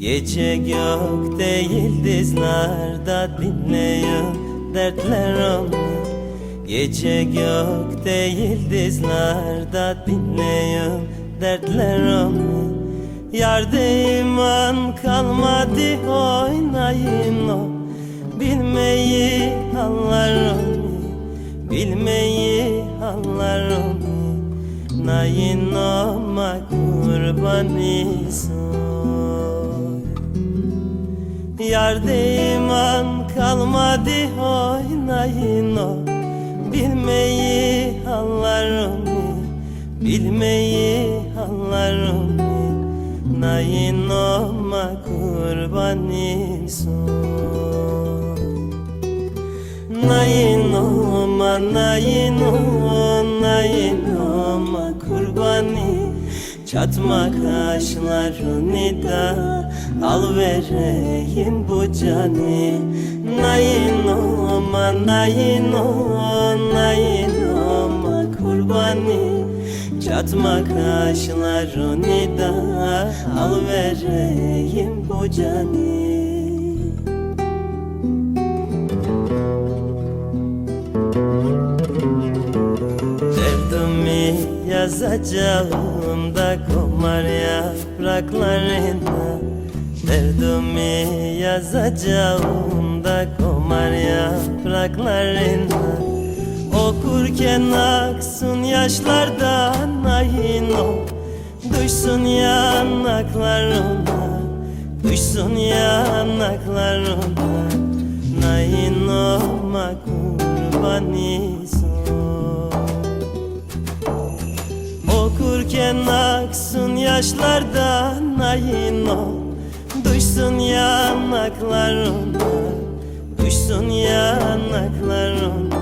Gece gökte yıldızlarda dinleyin dertler onu Gece gökte yıldızlarda dinleyin dertler iman kalmadı oynayın o. Bilmeyi anlar onu Bilmeyi anlar onu Nayin olma kurbanıysan Yarda iman kalmadı oynayın o. Bilmeyi anlar onu Bilmeyi anlar onu Nayin olma kurbanın son Nayin olma, nayin olma, nayin olma kurbanı Çatma kaşlarını da al vereyim bu canı. Nayin olma, nayin olma, Çatma kaşlarını da al vereyim bu canı Derdimi yazacağım da komar yapraklarına Derdimi yazacağım da komar yapraklarına Okurken aksın yaşlardan ayın o Düşsün yanaklarına Düşsün yanaklarına. Nayin olma kurbanıysan Okurken aksın yaşlardan ayın o Düşsün yanaklarına Düşsün yanaklarına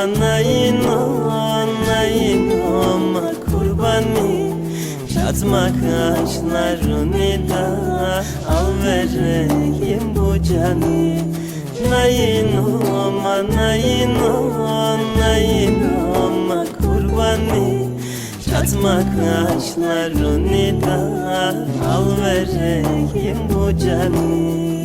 olma, nayin olma kurbanı Çatma kaşlarını da al vereyim bu canı Nayin olma, nayin olma, nayin olma kurbanı Çatma kaşlarını da al vereyim bu canı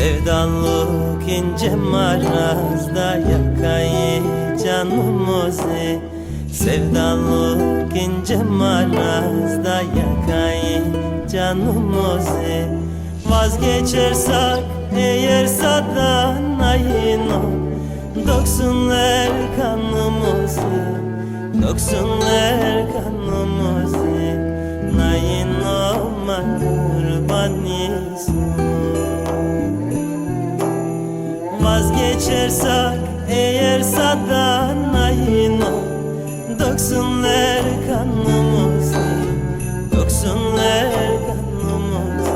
Sevdalık ince marazda yakayı canımızı. Sevdalık ince marazda yakayı canımızı. Vazgeçersek eğer sadan ayın o Doksunlar kanımızı. Doksunlar kanımızı. Nayin olma kurbanıysın Vazgeçersek eğer sadan ayın o. Doksunlar kanımızı Doksunlar kanımızı.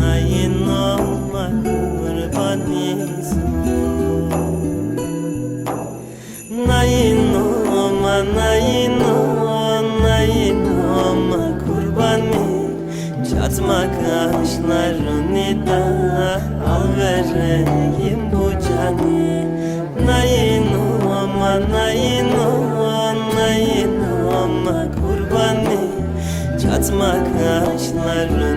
Nayin olma kurbanıysın Nayin olma, nayin olma, nayin olma kurbanı Çatma kaşlarını da al vereyim olma, nayin olma kurbanı Çatma kaşlarını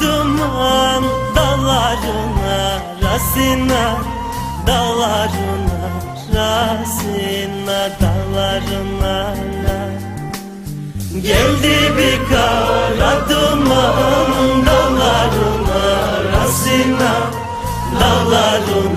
duman Dağların arasına Dağların arasına Dağların arasına. Geldi bir kara duman Dağların arasına Dağların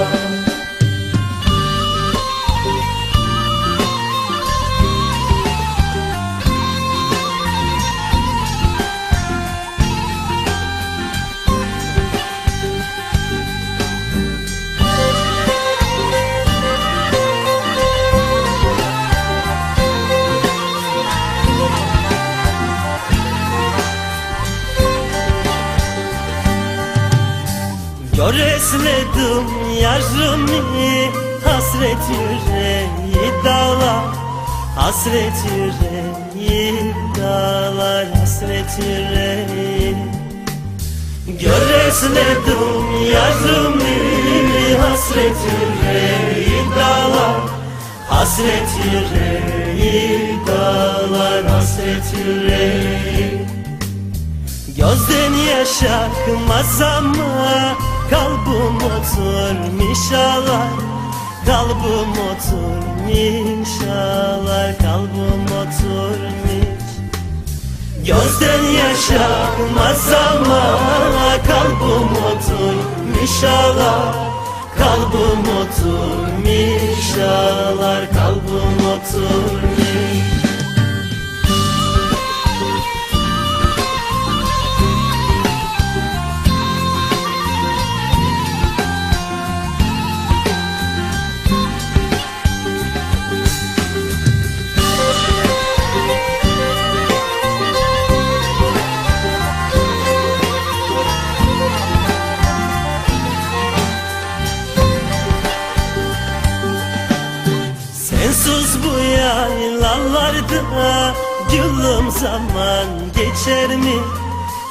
Göresledim yarımı Hasret yüreği dağlar. Hasret yüreği dağlar Hasret yüreği. Göresledim yarımı Hasret yüreği dağlar. Hasret yüreği dağlar Hasret yüreği. Gözden yaş akmaz ama Kalbim oturmuş ağlar Kalbim oturmuş ağlar Kalbim oturmuş Gözden yaş akmaz ama Kalbim oturmuş ağlar Kalbim oturmuş ağlar Kalbim oturmuş yaylalarda Gülüm zaman geçer mi?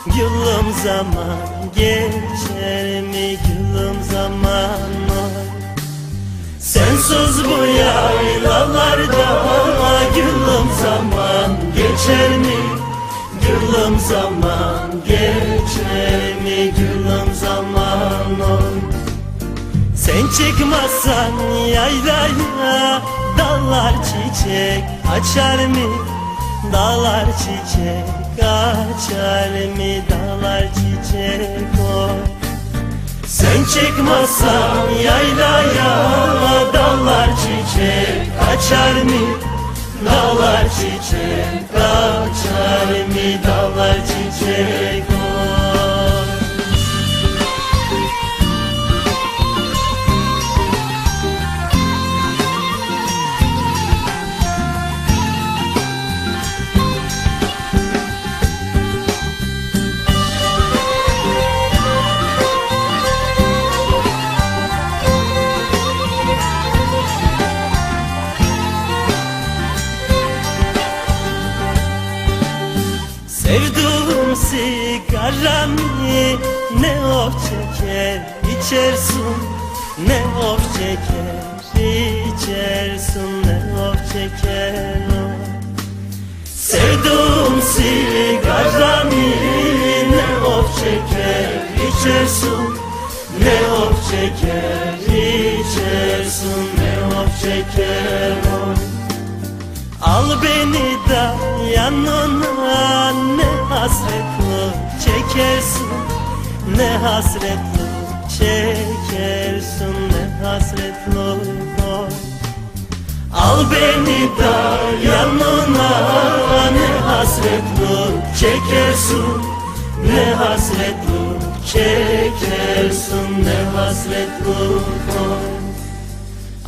Gülüm zaman geçer mi? Gülüm zaman oy. Sensiz bu yaylalarda Gülüm zaman geçer mi? Gülüm zaman geçer mi? Gülüm Sen çıkmazsan yaylaya Dallar çiçek açar mı? Dağlar çiçek açar mı? Dağlar çiçek oy Sen çıkmazsan yaylaya Dallar çiçek açar mı? Dağlar çiçek açar mı? Dağlar çiçek oy ne of çeker içersin Ne of çeker içersin ne of çeker o Sevduğum sigaramı ne of çeker içersin Ne of çeker içersin ne of çeker Al beni de yanına ne hasretli çekersin. Ne hasretli çekersin ne hasretli oy Al beni de yanına ne hasretli çekersin. Ne hasretli çekersin ne hasretli oy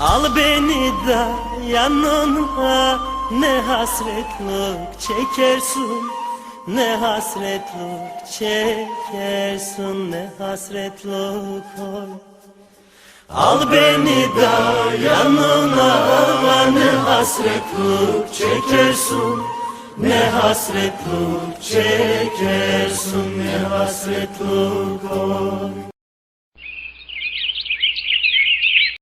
Al beni de yanına ne hasretlik çekersin Ne hasretlik çekersin ne hasretlik oy Al beni da yanına ne hasretlik çekersin. Ne hasretlik çekersin ne hasretlik oy